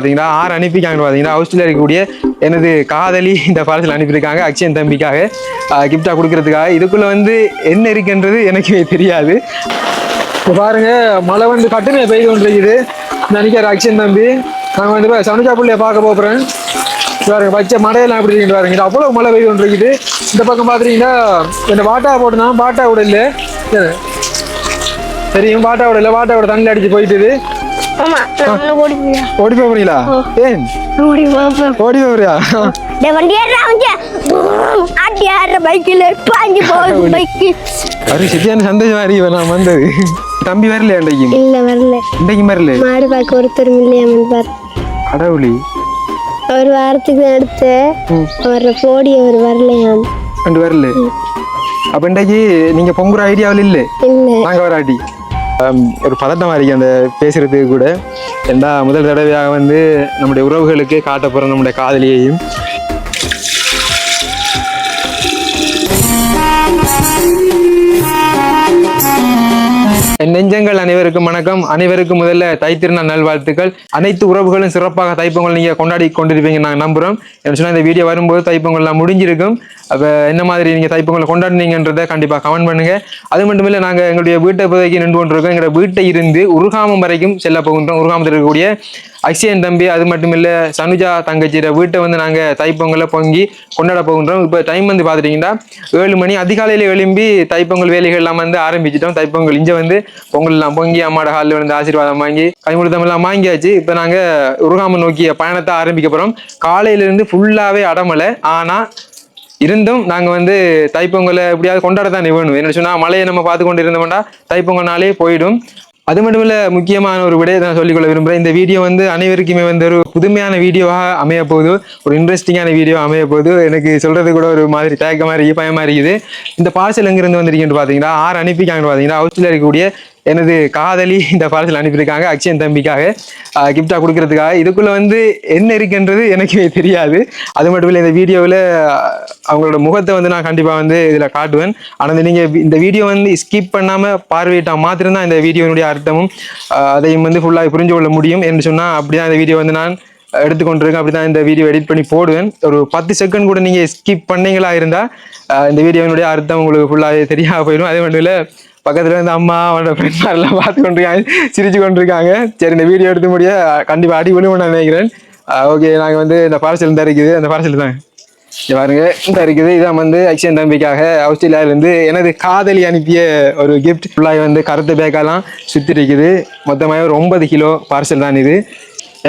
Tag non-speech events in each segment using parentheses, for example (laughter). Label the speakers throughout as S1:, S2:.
S1: பார்த்தீங்கன்னா ஆறு அனுப்பிக்காங்கன்னு பார்த்தீங்கன்னா ஆஸ்திரேலியா இருக்கக்கூடிய எனது காதலி இந்த பார்சல் அனுப்பியிருக்காங்க அக்ஷயன் தம்பிக்காக. கிஃப்டாக கொடுக்கறதுக்காக. இதுக்குள்ளே வந்து என்ன இருக்குன்றது எனக்கு தெரியாது. இப்போ பாருங்க மழை வந்து கட்டுமே பெய்து கொண்டிருக்குது. நினைக்கிற அக்ஷன் தம்பி நாங்கள் வந்து சனுஜா பிள்ளைய பார்க்க போகிறேன் பாருங்க பச்சை மழையெல்லாம் எப்படி இருக்கு பாருங்க. இது அவ்வளோ மழை பெய்து கொண்டிருக்குது. இந்த பக்கம் பார்த்துட்டீங்கன்னா இந்த வாட்டா போட்டுதான் பாட்டா விட இல்லை. தெரியும் பாட்டா விட இல்லை பாட்டா விட தண்ணியில் அடித்து போயிட்டுது.
S2: ஓடி
S1: போறீங்களா? ஏன்?
S2: ஓடி
S1: ஓடி போறியா?
S2: டே வண்டி ஏறா வந்து ஆட்டி ஆடுற பைக்கில் பாஞ்சு போகுது பைக்கு.
S1: ஒரு சரியான சந்தோஷமா இருக்கு நான் வந்தது. தம்பி வரல இன்றைக்கு?
S2: இல்ல வரல.
S1: இன்றைக்கு வரல
S2: மாடு பார்க்க ஒருத்தர் இல்லையாமன் பாரு.
S1: கடவுளி
S2: ஒரு வாரத்துக்கு தான் எடுத்து வர்ற போடி அவர் வரலையாம்
S1: ரெண்டு வரல அப்ப இன்றைக்கு நீங்க பொங்குற ஐடியாவில் இல்லை? நாங்க வராட்டி ஒரு பதட்டமாக இருக்குது அந்த பேசுகிறதுக்கு கூட. ஏன்னா முதல் தடவையாக வந்து நம்முடைய உறவுகளுக்கு காட்ட நம்முடைய காதலியையும். என் நெஞ்சங்கள் அனைவருக்கும் வணக்கம். அனைவருக்கும் முதல்ல தைத்திருநாள் நல்வாழ்த்துக்கள். அனைத்து உறவுகளும் சிறப்பாக தைப்பொங்கல் நீங்கள் கொண்டாடி கொண்டிருப்பீங்க நாங்கள் நம்புகிறோம் என்ன சொன்னால் இந்த வீடியோ வரும்போது தைப்பொங்கல்லாம் முடிஞ்சிருக்கும். அப்போ என்ன மாதிரி நீங்கள் தைப்பொங்கலை கொண்டாடினீங்கன்றதை கண்டிப்பாக கமெண்ட் பண்ணுங்கள் அது மட்டும் நாங்கள் எங்களுடைய வீட்டை இப்போதைக்கு நின்று கொண்டிருக்கோம். எங்களுடைய வீட்டை இருந்து உருகாமம் வரைக்கும் செல்ல போகின்றோம். உருகாமத்தில் இருக்கக்கூடிய அக்ஷயன் தம்பி அது மட்டும் இல்ல சனுஜா தங்கச்சியோட வீட்டை வந்து நாங்க தைப்பொங்கலை பொங்கி கொண்டாட போகின்றோம். இப்போ டைம் வந்து பார்த்துட்டீங்கன்னா ஏழு மணி அதிகாலையில எழும்பி தைப்பொங்கல் வேலைகள் எல்லாம் வந்து ஆரம்பிச்சிட்டோம். தைப்பொங்கல் இங்க வந்து பொங்கல் எல்லாம் பொங்கி அம்மாட ஹாலில் வந்து ஆசீர்வாதம் வாங்கி கைமுழுத்தம் எல்லாம் வாங்கியாச்சு. இப்போ நாங்க உருகாம நோக்கிய பயணத்தை ஆரம்பிக்க போறோம். காலையில இருந்து ஃபுல்லாவே அடமலை ஆனா இருந்தும் நாங்கள் வந்து தைப்பொங்கலை எப்படியாவது கொண்டாட தான் வேணும். என்ன சொன்னால் மழையை நம்ம பார்த்து கொண்டு இருந்தோம்னா தைப்பொங்கல்னாலே போயிடும். அது மட்டும் இல்லை முக்கியமான ஒரு விடயத்தை நான் சொல்லிக்கொள்ள விரும்புகிறேன் இந்த வீடியோ வந்து அனைவருக்குமே வந்து ஒரு புதுமையான வீடியோவாக அமைய போகுது. ஒரு இன்ட்ரெஸ்டிங்கான வீடியோ அமைய போகுது. எனக்கு சொல்கிறது கூட ஒரு மாதிரி தயக்கமாக இருக்குது பயமாக இருக்குது. இந்த பார்சல் எங்கேருந்து வந்திருக்குன்னு பார்த்தீங்கன்னா ஆறு அனுப்பிக்காங்கன்னு பார்த்தீங்கன்னா ஆஸ்திரேலியா இருக்கக்கூடிய எனது காதலி இந்த பார்சல் அனுப்பியிருக்காங்க அக்ஷயன் தம்பிக்காக. கிஃப்டாக கொடுக்கறதுக்காக. இதுக்குள்ள வந்து என்ன இருக்குன்றது எனக்கு தெரியாது. அது மட்டும் இல்லை இந்த வீடியோவில் அவங்களோட முகத்தை வந்து நான் கண்டிப்பாக வந்து இதில் காட்டுவேன். ஆனால் நீங்கள் இந்த வீடியோ வந்து ஸ்கிப் பண்ணாமல் பார்வையிட்டால் மாத்திரம்தான் இந்த வீடியோனுடைய அர்த்தமும் அதையும் வந்து ஃபுல்லாக புரிஞ்சு கொள்ள முடியும். என்று சொன்னால் அப்படிதான் இந்த வீடியோ வந்து நான் எடுத்துக்கொண்டிருக்கேன். அப்படி தான் இந்த வீடியோ எடிட் பண்ணி போடுவேன். ஒரு பத்து செகண்ட் கூட நீங்கள் ஸ்கிப் பண்ணீங்களா இருந்தால் இந்த வீடியோனுடைய அர்த்தம் உங்களுக்கு ஃபுல்லாக தெரியாமல் போயிடும். அதே மட்டும் இல்லை பக்கத்தில் இருந்து அம்மா அவனோட ஃப்ரெண்ட்ஸ்லாம் பார்த்து கொண்டிருக்காங்க சிரிச்சு கொண்டிருக்காங்க சரி இந்த வீடியோ எடுத்து முடிய கண்டிப்பாக அடிபொலி நான் நினைக்கிறேன். ஓகே நாங்கள் வந்து இந்த பார்சல் தான் இருக்குது. அந்த பார்சல் தான். பாருங்க இந்த இருக்குது. இதான் வந்து அக்ஷன் தம்பிக்காக ஆஸ்திரேலியாவிலேருந்து எனது காதலி அனுப்பிய ஒரு கிஃப்ட் ஃபுல்லாக வந்து கருத்து பேக்கெல்லாம் சுற்றி இருக்குது. மொத்தமாக ஒரு ஒன்பது கிலோ பார்சல் தான் இது.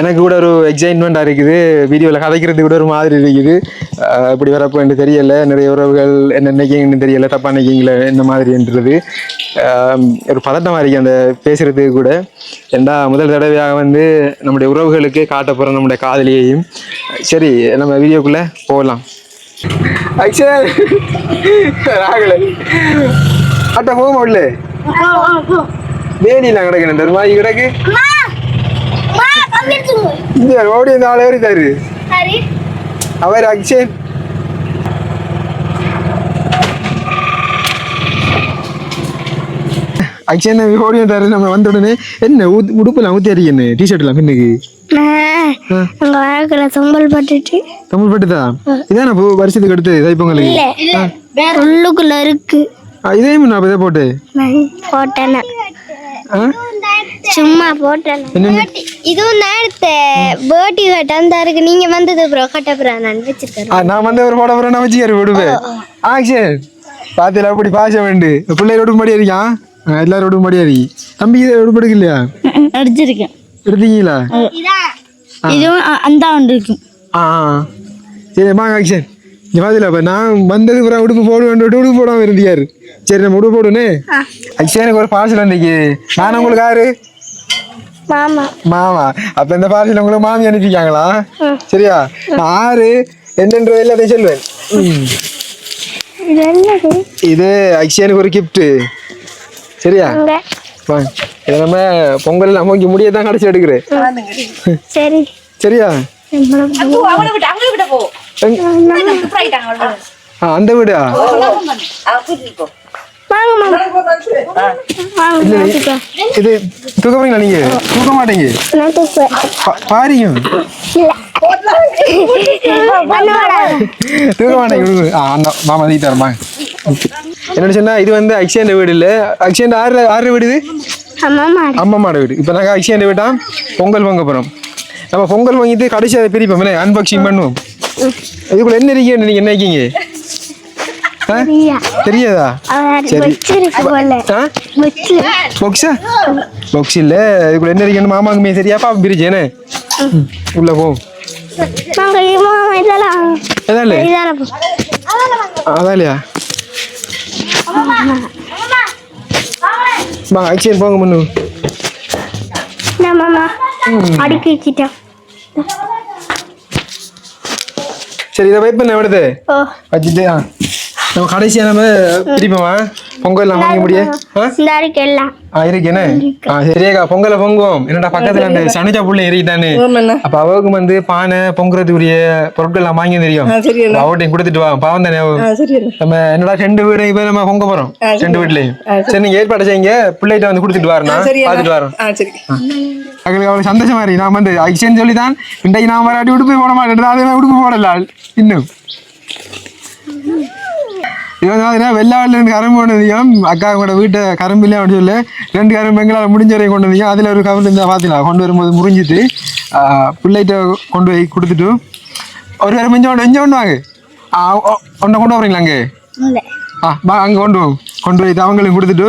S1: எனக்கு கூட ஒரு எக்ஸைட்மெண்ட்டாக இருக்குது. வீடியோவில் கதைக்கிறது கூட ஒரு மாதிரி இருக்குது. இப்படி வரப்போ எனக்கு தெரியல. நிறைய உறவுகள் என்ன நினைக்கிங்கன்னு தெரியல. தப்பாக நினைக்கிங்களே என்ன மாதிரின்றது ஒரு பதட்டமாக இருக்கு அந்த பேசுறதுக்கு கூட. ஏண்டா முதல் தடவையாக வந்து நம்முடைய உறவுகளுக்கு காட்ட போகிற நம்முடைய காதலியையும். சரி நம்ம வீடியோக்குள்ளே போகலாம் அக்ஷன் ராகல. ஆட்ட போக முடியல வேணிலாம் கிடக்கு ஒரு மாதிரி கிடக்கு. இந்த ஓடி இந்த ஆள் ஏறிட்டாரு அவர் அக்ஷன் ஓடி வந்தாரு நம்ம வந்த உடனே என்ன உடு- உடுப்புலாம் ஊத்தி அடிக்கன்னு டிஷர்ட்லாம் பின்னுக்கு.
S2: அங்க வழக்கில் பட்டுட்டு
S1: பட்டுதா? இதான பூ வருஷத்துக்கு
S2: உள்ளுக்குள்ள இருக்கு.
S1: ஆ, இதே நான் இதை போட்டு
S2: நான் போட்டேன்.
S1: ஆ?
S2: சும்மா போட்டேன். இதுவும் எடுத்தேன் பேட்டி கட்டம் தான் இருக்கு நீங்க வந்தது அப்புறம் கட்டப்புறம் நான் வச்சிருக்கேன்.
S1: நான் வந்து ஒரு போட போறேன் நான் வச்சுக்காரு விடுவேன் ஆக்ஷன் பாத்தியில அப்படி பாசம் வேண்டு. பிள்ளைகள் உடும்படியா இருக்கான் ஆ, எல்லாரும் உடும்படியா இருக்கு. தம்பி இதை உடுப்படுக்கு இல்லையா?
S3: அடிச்சிருக்கேன்.
S1: எடுத்தீங்களா?
S3: இதுவும் அந்த ஒன்று இருக்கும்.
S1: ஆ ஆ. சரி வாங்க ஆக்ஷன். இங்க பாத்தியில அப்ப நான் வந்தது அப்புறம் உடுப்பு போடுவேன் உடுப்பு போடாம இருந்தியாரு. சரி நம்ம உடுப்பு போடுனே அக்ஷனுக்கு ஒரு பார்சல் வந்திருக்கு. நான் உங்களுக்கு யாரு
S2: மாமா.
S1: மாமா. அப்ப இந்த பார்சல் உங்களுக்கு மாமி அனுப்பிக்காங்களா சரியா? நான் ஆறு என்னன்றது எல்லாத்தையும் சொல்லுவேன் ம்.
S2: இது என்னது?
S1: இது அக்ஷனுக்கு ஒரு gift. சரியா? இதை நம்ம பொங்கல் நம்ம இங்கே முடிய தான் கடைசி எடுக்கிறேன்.
S2: சரி.
S1: சரியா? அந்த வீடா? இது தூக்க நீங்க தூக்க மாட்டீங்க. பாருங்க. தூக்க மாட்டேங்க மாமா தீ தரமா என்னன்னு சொன்னா இது வந்து அக்ஷயன் வீடு இல்ல. அக்ஷயன் ஆறு ஆறு வீடு இது?
S2: ஆமா மாடு
S1: அம்மா மாட வீடு. இப்போ நாங்கள் அக்ஷயன் வீட்டா? பொங்கல் பொங்க போகிறோம் நம்ம பொங்கல் வாங்கிட்டு கடைசி அதை பிரிப்போம். அன்பாக்சிங் பண்ணுவோம். இதுக்குள்ள என்ன இருக்கீங்க நீங்க என்ன இருக்கீங்க தெரியாதா? சரி. பாக்ஸா பாக்ஸ் இல்ல. இதுக்குள்ள என்ன இருக்குன்னு மாமாக்குமே சரியா? பாப்பா ம், உள்ள போ. வா அக்ஷயன் போங்க முன்னு.
S2: அடுக்கி வச்சிட்டேன்.
S1: சரி இதை வைப் பண்ண விடுது
S2: ஓ.
S1: வச்சுட்டு ஆ. நம்ம கடைசியா நம்ம பிரிப்போமா பொங்கல் நான் வாங்க
S2: எல்லாம்.
S1: ஆ இருக்கு என்ன? சரியாக்கா பொங்கலை பொங்குவோம். என்னடா பக்கத்துல அந்த சனிஜா புள்ள எரித்தானே அப்ப அவருக்கு வந்து பானை பொங்குறதுக்குரிய பொருட்கள் எல்லாம் வாங்கி தெரியும் அவட்டையும் கொடுத்துட்டு வா பாவம் தானே. நம்ம என்னடா ரெண்டு வீடு இப்ப நம்ம பொங்க போறோம். ரெண்டு வீட்லயும். சரி. நீங்க ஏற்பாடு செய்யுங்க. பிள்ளைகிட்ட வந்து கொடுத்துட்டு வரணும் பாத்துட்டு வரோம் அவங்களுக்கு அவ்வளவு சந்தோஷமா இருக்கு. நான் வந்து ஐசன் சொல்லி தான் இன்றைக்கு நான் வராட்டி உடுப்பு போட மாட்டேன். அதே உடுப்பு போடல இன்னும். இருபதாவது வெள்ளாவில் இருந்து கரும்பு கொண்டு வந்தீங்க அக்கா கூட வீட்டை கரும்பு இல்லை அப்படின்னு சொல்லி. ரெண்டு கரும்பு எங்களால் முடிஞ்ச வரையும் கொண்டு வந்தீங்க அதில் ஒரு கரும்பு இருந்தால் பார்த்தீங்களா கொண்டு வரும்போது முறிஞ்சிட்டு பிள்ளைகிட்ட கொண்டு போய் கொடுத்துட்டு ஒரு வேறு மிஞ்சம் கொண்டு மிஞ்சம் கொண்டு வாங்க. ஒன்றை கொண்டு வரீங்களா அங்கே? ஆ பா அங்கே கொண்டு போவோம் கொண்டு போய் அவங்களுக்கு கொடுத்துட்டு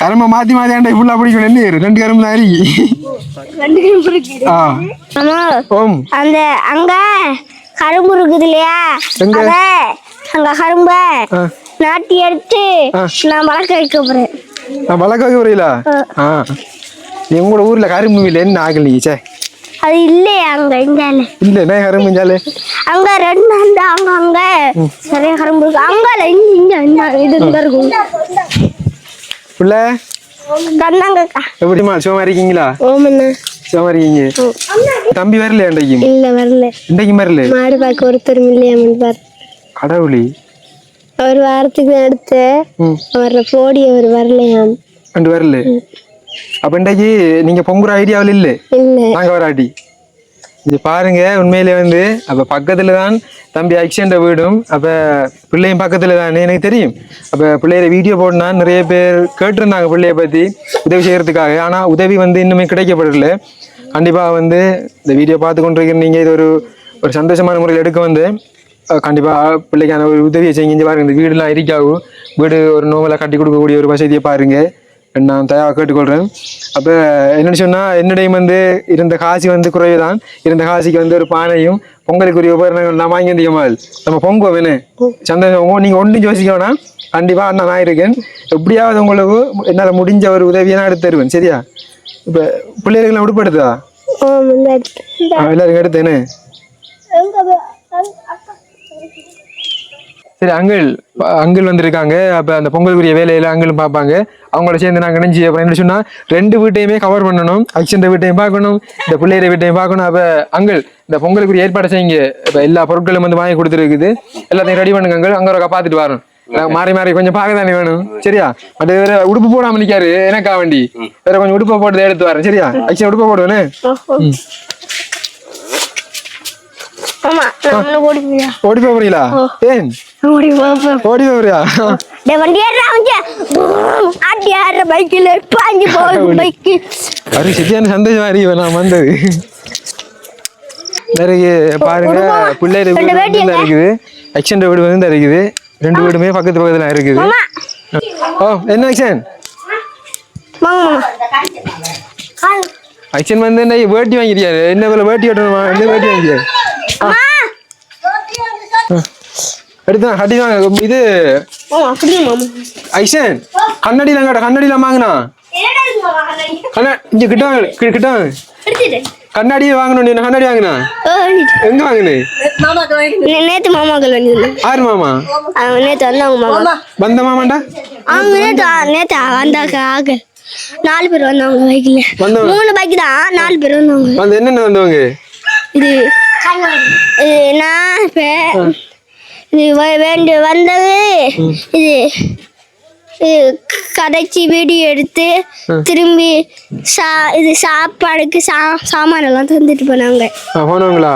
S1: கரும்பை மாற்றி மாற்றி ஆண்டை ஃபுல்லாக பிடிக்கணும்? என்ன? ரெண்டு கரும்பு தான் அருகி ஆ. ஓம்.
S2: அந்த அங்க கரும்பு இருக்குது இல்லையா? அங்க கரும்ப நாட்டி எடுத்து. நான் வளர்க்க வைக்க போறேன்.
S1: நான் வளர்க்க வைக்க ஆ. எங்களோட ஊரில் கரும்பு இல்லை என்ன ஆகலையே சே
S2: அது இல்லையா அங்க இந்தால
S1: இல்லை என்ன கரும்பு இஞ்சாலே
S2: அங்க ரெண்டு அந்த அங்க அங்க. நிறைய கரும்பு இருக்கு. அங்கல இங்க இங்க இது இங்க இருக்கும்.
S1: பிள்ளை?
S2: கந்தாங்கக்கா
S1: எப்படிமா சும்மா இருக்கீங்களா?
S2: ஓமண்ணா
S1: சும்மா இருக்கீங்க. தம்பி வரலையா இன்றைக்கு
S2: இல்ல வரல.
S1: இன்றைக்கு வரல
S2: மாடு பார்க்க ஒருத்தரும் இல்லையாமன் பார்
S1: கடவுளி.
S2: ஒரு வாரத்துக்கு அடுத்து
S1: ம்.
S2: வர்ற போடி அவர் வரலையாம்
S1: ரெண்டு வரல. அப்போ இன்றைக்கு நீங்கள் பொங்குற ஐடியாவில் இல்லை. நாங்க வராட்டி இது பாருங்க உண்மையிலே வந்து அப்ப பக்கத்துல தான் தம்பி அக்ஷன்ற வீடும் அப்ப பிள்ளையும் பக்கத்துல தானே எனக்கு தெரியும். அப்ப பிள்ளைய வீடியோ போடனா நிறைய பேர் கேட்டிருந்தாங்க பிள்ளைய பத்தி உதவி செய்யறதுக்காக. ஆனா உதவி வந்து இன்னுமே கிடைக்கப்படல. கண்டிப்பா வந்து இந்த வீடியோ பார்த்து கொண்டிருக்கிற நீங்க இது ஒரு ஒரு சந்தோஷமான முறையில் எடுக்க வந்து அஹ், கண்டிப்பா பிள்ளைக்கான ஒரு உதவியை செய்யுங்க. இங்க பாருங்க இந்த வீடுலாம் இருக்காகும் வீடு ஒரு நோவலாக கட்டி கொடுக்கக்கூடிய ஒரு வசதியை பாருங்க. நான் தயாராக கேட்டுக்கொள்கிறேன் அப்போ என்னன்னு சொன்னால் என்னிடையும் வந்து இருந்த காசி வந்து குறைவு தான் இருந்த காசிக்கு வந்து ஒரு பானையும் பொங்கலுக்குரிய உபகரணங்கள் நான் வாங்கி வந்தியமால் நம்ம பொங்குவோம் வேணே. சந்தோஷம். நீங்கள் ஒன்றும் யோசிக்க வேணாம். கண்டிப்பாக நான் இருக்கேன். எப்படியாவது உங்களுக்கு என்னால் முடிஞ்ச ஒரு உதவியை நான் எடுத்து தருவேன். சரியா? இப்போ பிள்ளைகளுக்கெல்லாம் உடுப்படுதா எல்லாருக்கும் எடுத்தேனே. சரி அங்கிள் அங்கிள் வந்திருக்காங்க. அப்போ அந்த பொங்கலுக்குரிய வேலையில அங்கிளும் பார்ப்பாங்க. அவங்களோட சேர்ந்து நாங்கள் நினைச்சு அப்புறம் என்ன சொன்னா ரெண்டு வீட்டையுமே கவர் பண்ணணும். அக்ஷன்ற வீட்டையும் பார்க்கணும். இந்த பிள்ளையரை வீட்டையும் பார்க்கணும். அப்போ அங்கிள் இந்த பொங்கலுக்குரிய ஏற்பாடு செய்யுங்க. இப்போ எல்லா பொருட்களும் வந்து வாங்கி கொடுத்துருக்குது. எல்லாத்தையும் ரெடி பண்ணுங்க அங்கிள். அங்கே ஒரு பார்த்துட்டு வரோம். மாறி மாறி கொஞ்சம் பார்க்க தானே வேணும். சரியா? அது வேற உடுப்பு போடாம நிக்காரு. எனக்கா வண்டி? வேற கொஞ்சம் உடுப்பை போட்டு எடுத்து வரேன். சரியா? அக்ஷன் உடுப்பை போடுவேனே? ம்.
S2: ஆமா நான் ஓடி
S1: போறீங்களா? ஏன்?
S2: ஓடி
S1: ஓடி போறியா
S2: டே வண்டி ஏறா வந்து ஆட்டி ஆடுற பைக்கில் பாஞ்சு போகுது (laughs) பைக்கு.
S1: அது சரியான சந்தோஷமா இருக்கு நான் வந்தது. நிறைய பாருங்க பிள்ளைய வீடு தான் இருக்குது. அக்ஷன் வீடு வந்து தான் இருக்குது. ரெண்டு வீடுமே பக்கத்து பக்கத்துல இருக்குது. ஓ என்ன அக்ஷன் அக்ஷன் வந்து என்ன வேட்டி வாங்கிட்டியாரு என்ன வேட்டி கட்டணுமா? என்ன வேட்டி வாங்கிட்டியாரு எடுத்தான் கட்டி தான் இது
S2: மாமா அப்படியே மாமா?
S1: ஐஷன் கண்ணாடிலாம் கேட்ட கண்ணாடிலாம் வாங்கினா? இங்க கிட்ட வாங்க கிட்ட வாங்க. வாங்கணும் நீ கண்ணாடி வாங்கினா? எங்க வாங்கினு?
S2: நேத்து மாமாக்கள் வந்து
S1: ஆறு மாமா?
S2: நேத்து வந்தாங்க மாமா.
S1: வந்த மாமாண்டா?
S2: அவங்க நேத்து நேத்து வந்தாங்க ஆக. நாலு பேர் பைக்ல
S1: வந்தவங்க.
S2: மூணு பைக் தான் நாலு பேர் வந்தாங்க
S1: வந்து என்னென்ன வந்தவங்க?
S2: இது நான் இது வேண்டி வந்தது. இது இது கதைச்சி வீடியோ எடுத்து திரும்பி சா இது சாப்பாடுக்கு சா சாமான் எல்லாம் தந்துட்டு போனாங்க.
S1: போனவங்களா?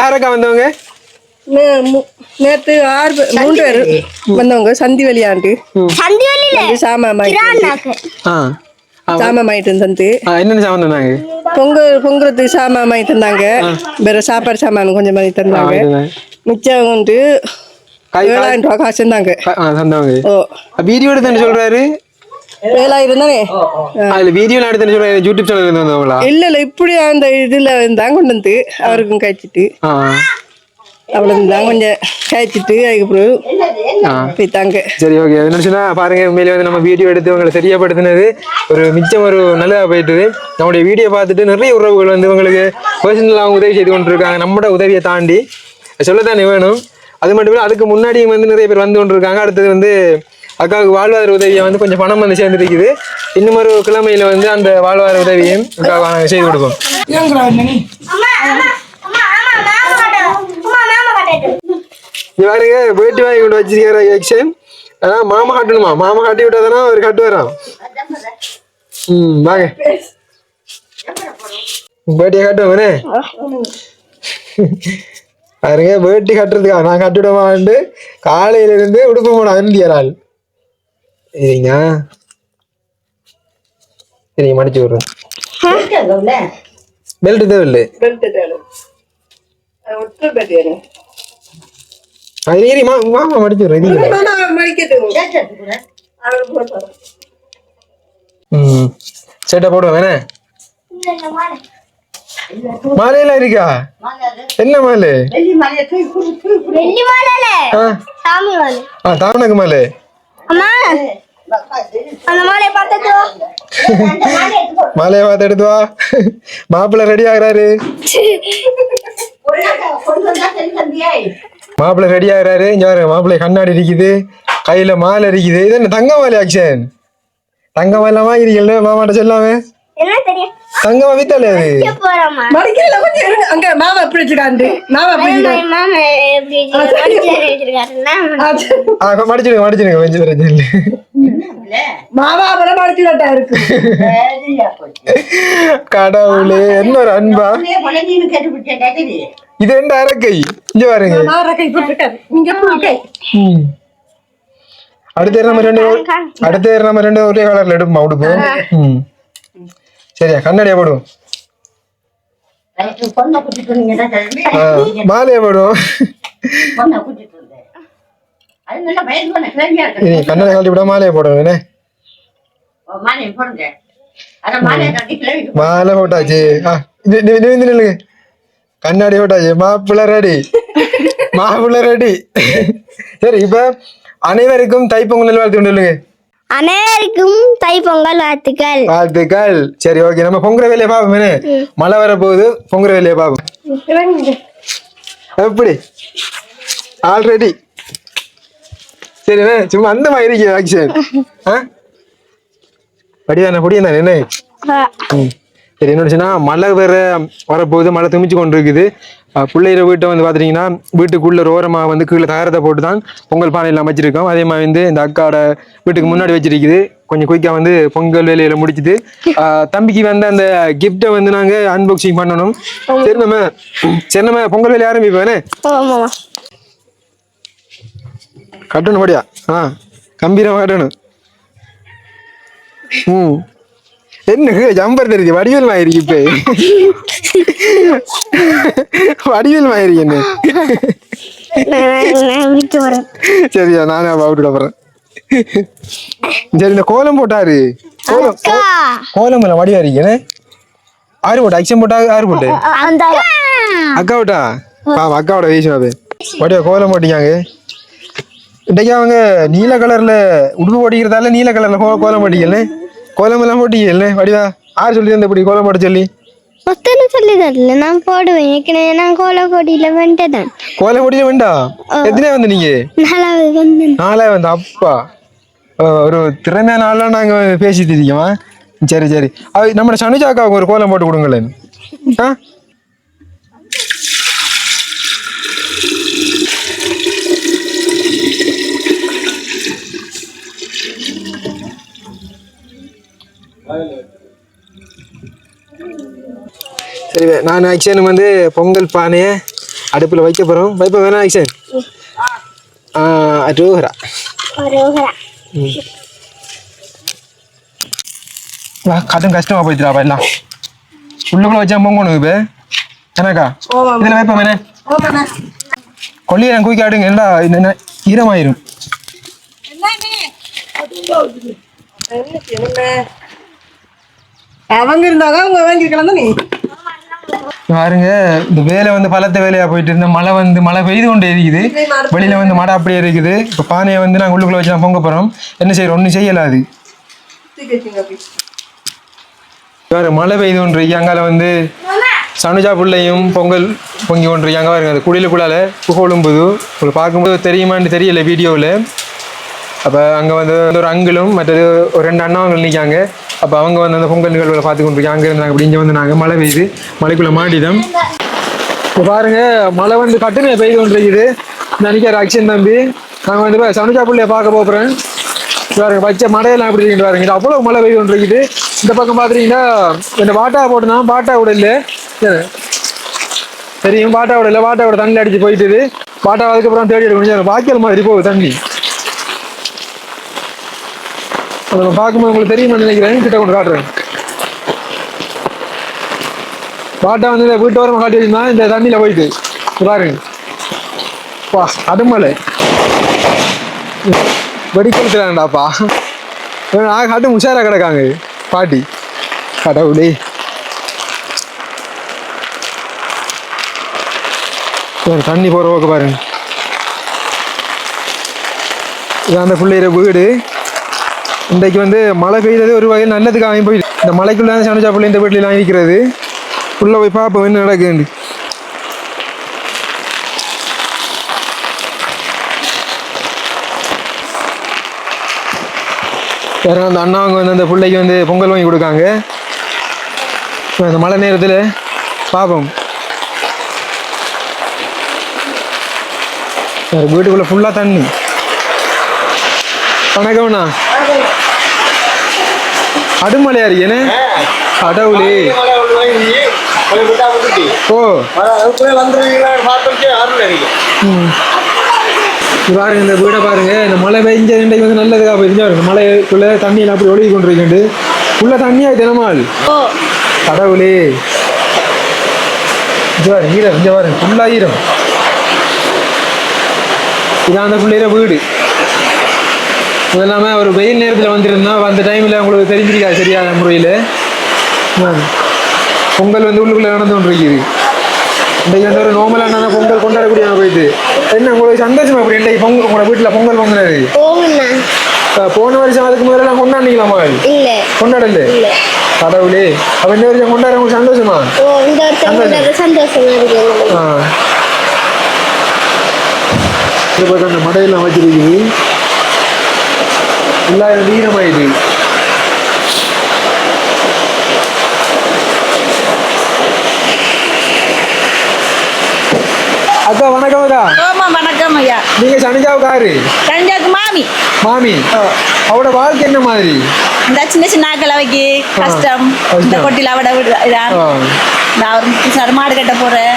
S1: யாரக்கா வந்தவங்க?
S4: நேத்து ஆறு மூன்று பேர் வந்தவங்க சந்தி வெளியாண்டு
S2: சந்தி வழியில
S4: வந்து. சாமான் வாங்கிட்டு தந்து.
S1: என்னென்ன சாமான் தந்தாங்க?
S4: பொங்கல் பொங்குறதுக்கு சாமான் வாங்கி தந்தாங்க. வேற சாப்பாடு சாமான் கொஞ்சம் வாங்கி தந்தாங்க. மிச்சம் வந்து ஏழாயிரம் ரூபா காசு இருந்தாங்க ஓ.
S1: வீடியோ எடுத்து சொல்றாரு?
S4: ஏழாயிரம் தானே?
S1: அதுல வீடியோ எடுத்து சொல்றாரு? யூடியூப் சேனல் இருந்து வந்தவங்களா?
S4: இல்ல இல்ல இப்படி அந்த இதுல தான் கொண்டு வந்து அவருக்கும் காய்ச்சிட்டு
S1: ஆ.
S4: அவ்வளவு தான் கொஞ்சம் காய்ச்சிட்டு அதுக்கப்புறம்
S1: ஆ.
S4: போய்த்தாங்க.
S1: சரி ஓகே என்னச்சுன்னா பாருங்க உண்மையிலே வந்து நம்ம வீடியோ எடுத்து உங்களை தெரியப்படுத்தினது ஒரு மிச்சம் ஒரு நல்லதா போயிட்டுது. நம்முடைய வீடியோ பார்த்துட்டு நிறைய உறவுகள் வந்து உங்களுக்கு பர்சனலாக உதவி செய்து கொண்டிருக்காங்க. நம்மட உதவியை தாண்டி சொல்லத்தானே வேணும். அது மட்டும் இல்லை அதுக்கு முன்னாடியும் வந்து நிறைய பேர் வந்து கொண்டிருக்காங்க. அடுத்தது வந்து அக்காவுக்கு வாழ்வாதார உதவியை வந்து கொஞ்சம் பணம் வந்து சேர்ந்துருக்குது. இன்னும் ஒரு கிழமையில வந்து அந்த வாழ்வாதார உதவியையும் அக்காவுக்கு செய்து கொடுப்போம். இது பாருங்க வேட்டி வாங்கி கொண்டு வச்சிருக்கிற எக்ஷன் அதான் மாமா காட்டணுமா? மாமா காட்டி விட்டாதானா அவர் கட்டு வரான் ம் வாங்க. வேட்டியை காட்டுவாங்கண்ணே பாருங்க வேட்டி கட்டுறதுக்கா நான் கட்டிவிடமாண்டு காலையில இருந்து உடுப்பு போன அந்தியரால் சரிங்க சரிங்க மடிச்சு விடுறேன். பெல்ட் தேவையில்லை.
S4: அது ஒற்றை பெல்ட் வேணும்.
S1: அது ஏறி மா மாமா மடிச்சு விடுறேன். ம். சேட்டை போடுவேன் வேணே? மாலையெல்லாம் இருக்கா? என்ன மாலை?
S2: வெள்ளி மாலைல?
S1: ஆ.
S2: சாமி மாலை.
S1: ஆ தாமனக்கு மாலை.
S2: அம்மா அந்த மாலையை
S1: பார்த்து எடுத்து வா. மாப்பிள்ளை ரெடி ஆகுறாரு. மாப்பிள்ளை ரெடி ஆகுறாரு. இங்க பாருங்க மாப்பிள்ளை கண்ணாடி இருக்குது. கையில மாலை இருக்குது. இது என்ன தங்க மாலை ஆக்ஷன் தங்க மாலை வாங்கிருக்கீங்களே மாமாட்ட சொல்லாமே?
S2: என்ன தெரியும்.
S1: தங்கமா வித்தாலே
S4: மடிக்கல கொஞ்சம் இருங்க. அங்க மாமா எப்படி வச்சிருக்காண்டு மாமா. எப்படி
S1: மடிச்சிடுங்க மடிச்சிடுங்க கொஞ்சம் பிரச்சனை இல்லை
S4: மாமா அப்புறம் மடிச்சுட்டா இருக்கு.
S1: கடவுளே என்ன ஒரு அன்பா? இது ரெண்டு அரக்கை. இங்க பாருங்க. அடுத்த நம்ம ரெண்டு அடுத்த நம்ம ரெண்டு ஒரே கலர்ல எடுப்போம் உடுப்பு ம். சரியா கண்ணாடியா போடுவோம் மாலையா போடுவோம் கண்ணாடி கழட்டி விட மாலையை போடுவோம் என்ன? மாலை போட்டாச்சு. ஆ, நி- நி- நிமிர்ந்து நில்லுங்க. கண்ணாடி போட்டாச்சு. மாப்பிள்ளை ரெடி. மாப்பிள்ளை ரெடி. சரி இப்ப அனைவருக்கும் தைப்பொங்கல் நல்வாழ்த்து கொண்டு
S2: அனைவருக்கும் தைப்பொங்கல் வாழ்த்துக்கள்.
S1: வாழ்த்துக்கள். சரி ஓகே நம்ம பொங்குற வேலையை பார்ப்போம் என்ன? மழை வர போகுது பொங்குற வேலையை பார்ப்போம். எப்படி? ஆல்ரெடி சரிண்ணே சும்மா அந்த மாதிரி இருக்கு ஆக்ஷன் ஆ? படிதானே பொடியா என்ன. சரி என்ன சொன்னா மழை வேற வரப்போகுது மழை துமிச்சு கொண்டு இருக்குது பிள்ளைகிற வீட்டை வந்து பார்த்துட்டிங்கன்னா வீட்டுக்குள்ள ஒரு ஓரமாக வந்து கீழே தகரத்தை போட்டு தான் பொங்கல் பானையில் அமைச்சிருக்கோம். அதே மாதிரி வந்து இந்த அக்காவோட வீட்டுக்கு முன்னாடி வச்சிருக்குது. கொஞ்சம் குயிக்காக வந்து பொங்கல் வேலையில முடிச்சுட்டு ஆ, தம்பிக்கு வந்த அந்த கிஃப்ட்டை வந்து நாங்கள் அன்பாக்சிங் பண்ணணும். சரி நம்ம சரி நம்ம பொங்கல் வேலையை ஆரம்பிப்போனே கட்டணும் படியா? ஆ கம்பீரமா கட்டணும். ம். என்ன ஜம்பர் தெரியுது வடிவேல் மாயிருக்கு இப்ப. வடிவேல் மாயிருக்கு என்ன? சரியா நானே அவுட்டு போறேன். சரி இந்த கோலம் போட்டாரு. கோலம் கோலம் இல்ல வடிவா இருக்கேனே ஆறு போட்டா அக்ஷன் போட்டா ஆறு போட்டு? அக்கா விட்டா பாவம் அக்காவோட வயசு அது. வடிவா கோலம் போட்டிக்காங்க இன்னைக்கு அவங்க நீல கலர்ல உடுப்பு போட்டிக்கிறதால நீல கலர்ல கோ- கோலம் போட்டிக்கல கோலம் எல்லாம் போட்டிக்கல வடிவா. ஆறு சொல்லி தந்த இப்படி கோலம் போட சொல்லி?
S2: மொத்தம் சொல்லி தரல நான் போடுவேன். ஏற்கனவே நான் கோலக்கோடியில வந்துட்டேன்.
S1: கோலம் போட்டியில வேண்டாம் எத்தனை வந்து நீங்க?
S2: நாலாவது வந்து
S1: நாளே வந்து அப்பா. ஒரு திறமையான ஆள்லாம் நாங்க பேசிட்டு இருக்கோமா சரி சரி. நம்ம சனுஜாக்காவுக்கு ஒரு கோலம் போட்டு கொடுங்களேன். ஆ? சரி நான் ஆக்ஷன் வந்து பொங்கல் பானையை அடுப்பில் வைக்க போகிறோம் வைப்ப வேணாம் ஆக்ஷன் ரோஹரா
S2: ரோஹரா
S1: வா கடும் கஷ்டமாக போயிடுறா எல்லாம். உள்ளுக்குள்ள வச்சா பொங்கணும் இப்போ. என்னக்கா? இதில் வைப்பேன் வேணே. கொல்லியை குயிக்க ஆடுங்க என்ன என்ன ஈரமாயிரும்
S4: அவங்க இருந்தாங்க அவங்க வாங்கிக்கலாம் தானே
S1: பாருங்க இந்த வேலை வந்து பலத்த வேலையா போயிட்டு இருந்த மழை வந்து மழை பெய்து கொண்டே இருக்குது. வெளியில வந்து மழை அப்படியே இருக்குது. இப்போ பானையை வந்து நாங்கள் உள்ளுக்குள்ள வச்சு தான் பொங்க போறோம். என்ன செய்யறோம்? ஒன்றும் செய்யலாது வேறு மழை பெய்து கொண்டு அங்கால வந்து சனுஜா பிள்ளையும் பொங்கல் பொங்கி கொண்டு அங்கே பாருங்க அந்த குடிலுக்குள்ளால புகழும்புது உங்களுக்கு பார்க்கும்போது தெரியுமான்னு தெரியல வீடியோவில். அப்போ அங்கே வந்து ஒரு அங்கிளும் மற்றது ஒரு ரெண்டு அண்ணாவங்கள் நிற்காங்க அப்போ அவங்க வந்து அந்த பொங்கல் நிகழ்வுகளை பார்த்து கொண்டிருக்காங்க அங்கே இருந்தாங்க. அப்படி இங்கே வந்து நாங்கள் மழை பெய்யுது. மழைக்குள்ளே மாட்டிதம் இப்போ பாருங்க மழை வந்து கட்டுமையை பெய்து கொண்டிருக்குது. நினைக்கிற அக்ஷன் தம்பி நாங்கள் வந்து இப்ப சனுஜா பிள்ளைய பார்க்க போகிறேன் பாருங்க பச்சை மழையெல்லாம் எப்படி இருக்கு பாருங்க. இது அவ்வளோ மழை பெய்து கொண்டிருக்குது. இந்த பக்கம் பார்த்துட்டீங்கன்னா இந்த பாட்டா போட்டுனா பாட்டா விட இல்லை. தெரியும் பாட்டா விட இல்லை. பாட்டா விட தண்ணி அடிச்சு போயிட்டுது. பாட்டா அதுக்கப்புறம் தேடி எடுக்கணும். வாய்க்கால் மாதிரி போகுது தண்ணி. அதை நம்ம பார்க்கும்போது உங்களுக்கு தெரியுமா நினைக்கிறேன். கிட்ட கொண்டு காட்டுறேன். பாட்டா வந்து வீட்டு வரமா காட்டி வச்சிருந்தா இந்த தண்ணியில போயிட்டு. பாருங்க. வா அடுமலை. வெடிக்கொளுத்துறாங்கடாப்பா நான் காட்டு உஷாரா கிடக்காங்க. பாட்டி. கடவுளே. தண்ணி போகிற போக்கு பாருங்க. இது அந்த பிள்ளைகிற வீடு. இன்றைக்கு வந்து மழை பெய்தது ஒரு வகையில் நல்லதுக்காக போய் இந்த மலைக்குள்ள தான் சமைச்சா பிள்ளை இந்த வீட்டிலாம் இருக்கிறது. உள்ள போய் பார்ப்போம் என்ன நடக்குது வேற அந்த அண்ணாவங்க வந்து அந்த பிள்ளைக்கு வந்து பொங்கல் வாங்கி கொடுக்காங்க. அந்த மழை நேரத்தில் பார்ப்போம். வேற வீட்டுக்குள்ளே ஃபுல்லாக தண்ணி. வணக்கம்ண்ணா. அடுமலையா இருக்கேனே கடவுளே. ஓ பாருங்க இந்த வீடை பாருங்க. இந்த மழை பெஞ்ச இன்றைக்கு வந்து நல்லதுக்காக போயிருந்தா இந்த மழைக்குள்ள தண்ணியில் அப்படி ஒழுகி கொண்டிருக்கிண்டு உள்ள தண்ணியா தினமாள்
S3: ஓ.
S1: கடவுளே. ஈரம் இங்க பாருங்க ஃபுல்லா ஈரம் இதான் அந்த பிள்ளையில வீடு. அது இல்லாமல் ஒரு வெயில் நேரத்தில் வந்திருந்தா அந்த டைமில் உங்களுக்கு தெரிஞ்சிருக்காது சரியான முறையில்? பொங்கல் வந்து உள்ளுக்குள்ளே நடந்து கொண்டிருக்குது. இன்றைக்கு வந்து ஒரு நார்மலான பொங்கல் கொண்டாடக்கூடிய போயிட்டு என்ன உங்களுக்கு சந்தோஷமா அப்படி இன்றைக்கு பொங்கல் உங்களோட வீட்டில் பொங்கல் அஹ் போன வருஷம் அதுக்கு முதல்ல கொண்டாடினீங்களாமா கொண்டாடல? கடவுளே. அப்ப இந்த வருஷம் கொண்டாட உங்களுக்கு சந்தோஷமா?
S2: சந்தோஷமா.
S1: அந்த மடையெல்லாம் வச்சிருக்குது. எல்லாரும் வீரமாயிடுது அக்கா வணக்கம் அக்கா.
S3: ஆமா வணக்கம் ஐயா.
S1: நீங்க சனிஜாவுக்காரு
S3: கஞ்சாக்கு மாமி.
S1: மாமி அவட வாழ்க்கை என்ன மாதிரி?
S3: இந்த சின்ன சின்ன கிழவைக்கு கஷ்டம். இந்த. கொட்டில அவட விடு இதான். நான் ஒரு சார் மாடு கட்ட போறேன்.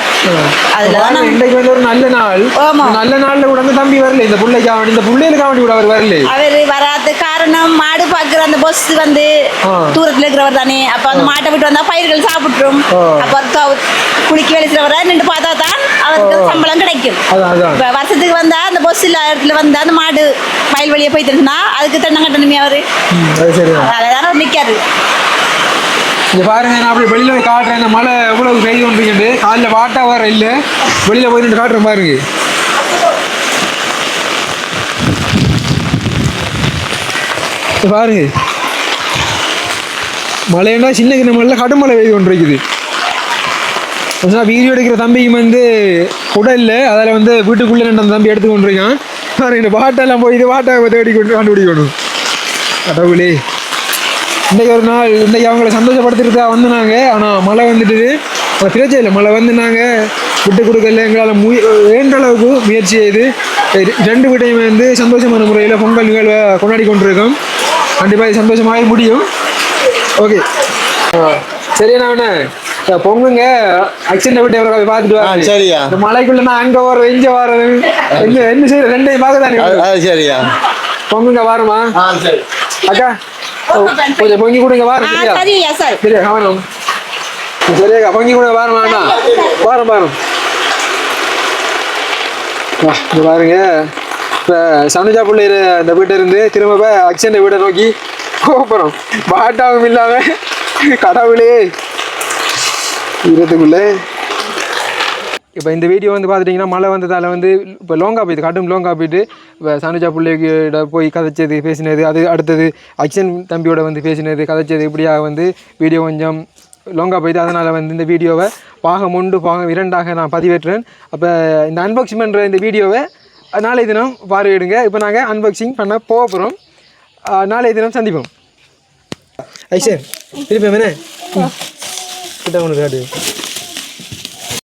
S3: அதுல தான் நான்
S1: இன்றைக்கு வந்து ஒரு நல்ல நாள்.
S3: ஆமா.
S1: நல்ல நாள்ல கூட தம்பி வரல. இந்த பிள்ளைக்கு அவன் இந்த பிள்ளைகளுக்கு அவன் கூட அவர் வரல.
S3: அவர் வராத காரணம் மாடு பாக்குற அந்த பஸ் வந்து. தூரத்துல இருக்கிறவர் தானே. அப்ப அந்த மாட்டை விட்டு வந்தா பயிர்கள் சாப்பிட்டுரும். அப்ப குளிக்க வேலை செய்யறவரா நின்று பார்த்தா தான் அவருக்கு. சம்பளம் கிடைக்கும்.
S1: அதான் அதான்
S3: இப்ப வருஷத்துக்கு வந்தா அந்த பஸ் இல்லாத இடத்துல வந்தா அந்த மாடு வயல் வழியா போயிட்டுருச்சுன்னா அதுக்கு தண்ணம் கட்டணுமே அவரு.
S1: ம், அது சரிதான்
S3: அதனால அவர் நிக்காரு.
S1: இங்க பாருங்க நான் அப்படி வெளியில போய் காட்டுறேன். இந்த மழை எவ்வளவு பெய்து கொண்டிருக்குது காலைல வாட்டா வர இல்ல. வெளியில போய் நின்று காட்டுறேன் பாருங்க. பாருங்க மழைன்னா சின்ன சின்ன மழையில் கடுமழை பெய்து கொண்டிருக்குது. வீடியோ எடுக்கிற தம்பியும் வந்து குடல் இல்லை. அதில் வந்து வீட்டுக்குள்ளே ரெண்டு அந்த தம்பி எடுத்து கொண்டிருக்கான். நான் இந்த வாட்டெல்லாம் போய் இது வாட்டை தேடி கொண்டு கண்டுபிடிக்கணும். கடவுளே. இன்றைக்கி ஒரு நாள் இன்றைக்கி அவங்கள சந்தோஷப்படுத்திட்டு தான் வந்தாங்க. ஆனால் மழை வந்துட்டு அவங்க பிரச்சனை இல்லை. மழை வந்து நாங்கள் விட்டு கொடுக்கல. எங்களால் முய வேண்ட அளவுக்கு முயற்சி செய்து ரெண்டு வீட்டையும் வந்து சந்தோஷமான முறையில் பொங்கல் நிகழ்வை கொண்டாடி கொண்டிருக்கோம். கண்டிப்பாக இது சந்தோஷமாக முடியும். ஓகே. சரி நான் இந்த பொங்குங்க. அக்ஷன் விட்டு போய் பார்த்துட்டு
S5: சரியா.
S1: இந்த மலைக்குள்ள நான் அங்க வர்றது இங்க வர்றது என்ன என்ன செய்யறது ரெண்டையும் பார்க்க தானே
S5: சரியா.
S1: பொங்குங்க வாருமா அக்கா கொஞ்சம் பொங்கி கொடுங்க வாரம்
S3: ஆ,
S1: சரியா?
S3: சரியா சார்.
S1: சரியா கவனம். சரியாக்கா பொங்கி கொடுங்க வாரம் வேணா வாரம் வாரம். இங்க பாருங்க. இப்போ சனுஜா பிள்ளைய இந்த வீட்டை இருந்து திரும்ப அக்ஷன் வீட்டை நோக்கி போகிறோம் பாட்டாவும் இல்லாம கடவுளே. இருபதுக்குள்ளே இப்போ இந்த வீடியோ வந்து பார்த்துட்டிங்கன்னா மழை வந்ததால் வந்து இப்போ லோங்கா போயிட்டு கடும் லோங்கா போயிட்டு இப்போ சனுஜா பிள்ளைகிட்ட போய் கதைச்சது பேசினது அது அடுத்தது அக்ஷன் தம்பியோட வந்து பேசினது கதைச்சது இப்படியாக வந்து வீடியோ கொஞ்சம் லோங்கா போயிட்டு அதனால் வந்து இந்த வீடியோவை பாகம் ஒன்று பாகம் இரண்டாக நான் பதிவேற்றுறேன் அப்போ இந்த அன்பாக்சிங் பண்ணுற இந்த வீடியோவை நாளைய தினம் பார்வையிடுங்க. இப்போ நாங்கள் அன்பாக்சிங் பண்ண போக போகிறோம் நாளைய தினம் சந்திப்போம். ஐஷன் திருப்பி என்ன கிட்ட ஒன்று காட்டு